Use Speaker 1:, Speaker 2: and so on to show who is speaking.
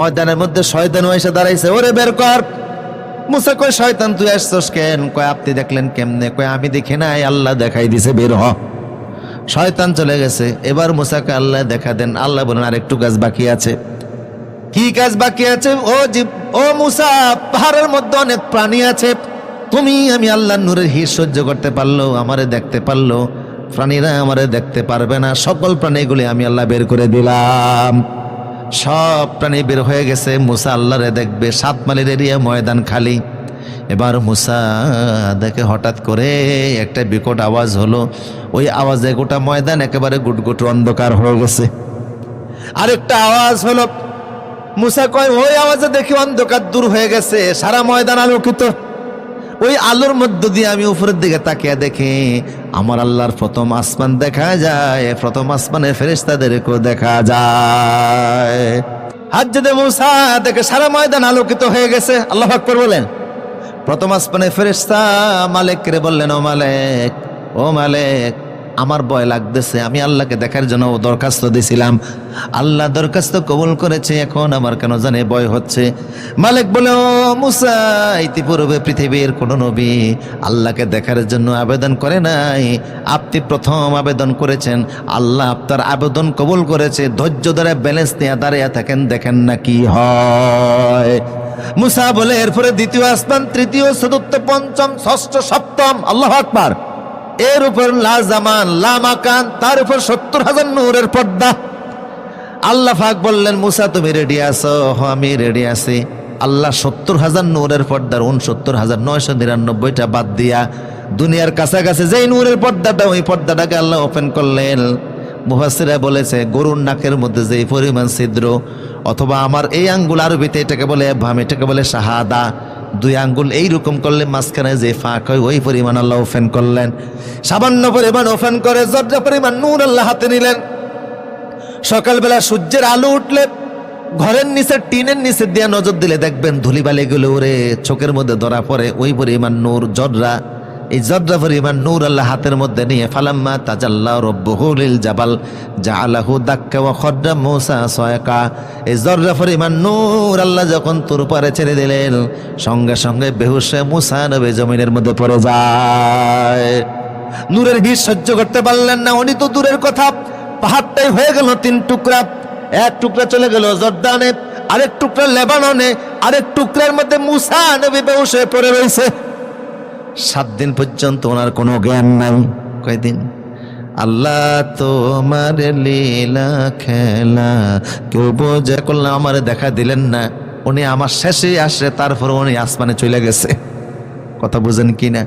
Speaker 1: ময়দানের মধ্যে শয়তান এসে দাঁড়াইছে, ওরে বের কর। মুসা কয়, শয়তান, তুই আসছস কেন? কয়, আপনি দেখলেন কেমনে? কয়, আমি দেখি নাই, আল্লাহ দেখাই দিছে, বের হ। শয়তান চলে গেছে। এবার মুসাকে আল্লাহ দেখা দেন। আল্লাহ বলেন আর একটু কাজ বাকি আছে। কি কাজ বাকি আছে? ও জীব, ও মুসা, পাহাড়ের মধ্যে অনেক প্রাণী আছে। তুমি, আমি আল্লাহ নূরের হির সহ্য করতে পারল, আমারে দেখতে পারল। প্রাণীরা আমারে দেখতে পারবে না। সকল প্রাণীগুলি আমি আল্লাহ বের করে দিলাম। সব প্রাণী বের হয়ে গেছে। মুসা আল্লাহরে দেখবে, সাত মাইলের এরিয়া, ময়দান খালি। এবার মুসা দেখে হঠাৎ করে একটা বিকট আওয়াজ হলো। ওই আওয়াজে গোটা ময়দান একেবারে গুটগুট অন্ধকার হয়ে গেছে। আরেকটা আওয়াজ হলো, মুসা কয়, ওই আওয়াজে দেখি অন্ধকার দূর হয়ে গেছে। সারা ময়দান আলোকিত। ওই আলোর মধ্য দিয়ে আমি উপরের দিকে তাকিয়ে দেখি, আমার আল্লাহর প্রথম আসমান দেখা যায়, প্রথম আসমানের ফেরেস্তাদেরকেও দেখা যায়। হাজ্জেদে মৌসা দেখে সারা ময়দান আলোকিত হয়ে গেছে। আল্লাহ আকবর বলেন। প্রথম আসমানে ফেরেস্তা মালিক রে বললেন, ও মালিক ও মালিক আমার ভয় লাগতেছে, আমি আল্লাহকে দেখার জন্য দরখাস্ত দিছিলাম। আল্লাহ দরখাস্ত কবুল করেছে, এখন আমার কেন জানে ভয় হচ্ছে। মালিক বলে, ও মুসা, ইতিপূর্বে পৃথিবীর কোন নবী আল্লাহকে দেখার জন্য আবেদন করে নাই। আপনি প্রথম আবেদন করেছেন, আল্লাহ আপনার আবেদন কবুল করেছে। ধৈর্য ধরে ব্যালেন্স নিয়ে দাঁড়িয়ে থাকেন, দেখেন না কি হয়। মুসা বলে, এরপরে দ্বিতীয় আসমান তৃতীয়, চতুর্থ, পঞ্চম, ষষ্ঠ, সপ্তম, আল্লাহ আকবার। এর উপর লা জামান, লা মাকান, তার উপর সত্তর হাজার নূরের পর্দা। আল্লাহ ফাক বললেন, মুসা, তুমি রেডি আছো? হ আমি রেডি আছি। আল্লাহ সত্তর হাজার নূরের পর্দার উনসত্তর হাজার নয়শো নিরানব্বইটা বাদ দিয়া দুনিয়ার কাছাকাছি যেই নূরের পর্দাটা, ওই পর্দাটাকে আল্লাহ ওপেন করলেন। মুহাসিরা বলেছে, গরুর নাকের মধ্যে যে পরিমাণ ছিদ্র, অথবা আমার এই আঙ্গুল আরবিতে এটাকে বলে ভাম এটাকে বলে শাহাদা। দুই আঙ্গুল এই রকম করলে মাঝখানে যে ফাঁক হয়, ওই পরিমাণ আল্লাহ ওফেন করলেন। সামান্য পরিমাণ ওফেন করে জর্জা পরিমাণ নূর আল্লাহ হাতে নিলেন। সকালবেলা সূর্যের আলো উঠলে, ঘরের নিচে, টিনের নিচে দিয়ে নজর দিলে দেখবেন ধুলিবালি গুলো ওরে চোখের মধ্যে ধরা পড়ে, ওই পরিমাণ নূর, জর্রা। এই জর্রা পরিমাণ নূর আল্লাহ হাতের মধ্যে নিয়ে, ফালাম্মা তাজাল্লাহ রব্বহুলিল জাবাল, জাআলাহু দাক্কা ওয়া খদ্দা মূসা সয়কা। এই জর্রা পরিমাণ নূর আল্লাহ যখন তোর উপরে ছেড়ে দিলেন, সঙ্গে সঙ্গে বেহুসে মুসা নবে জমিনের মধ্যে পড়ে যায়। নূরের ভিড় সহ্য করতে পারলেন না, উনি তো দূরের কথা। পাহাড়টাই হয়ে গেল তিন টুকরা, এক টুকরা চলে গেল জর্দানে, আরেক টুকরা লেবাননে, আরেক টুকরার মধ্যে মুসা নবী হয়ে পড়ে রয়েছে। সাত দিন পর্যন্ত ওনার কোনো জ্ঞান নাই। কয়দিন? আল্লাহ তোমার লীলা খেলা, কেউ বোঝা করলাম আমার দেখা দিলেন না। উনি আমার শেষে আসে, তারপর উনি আসমানে চলে গেছে। কথা বুঝেন কি না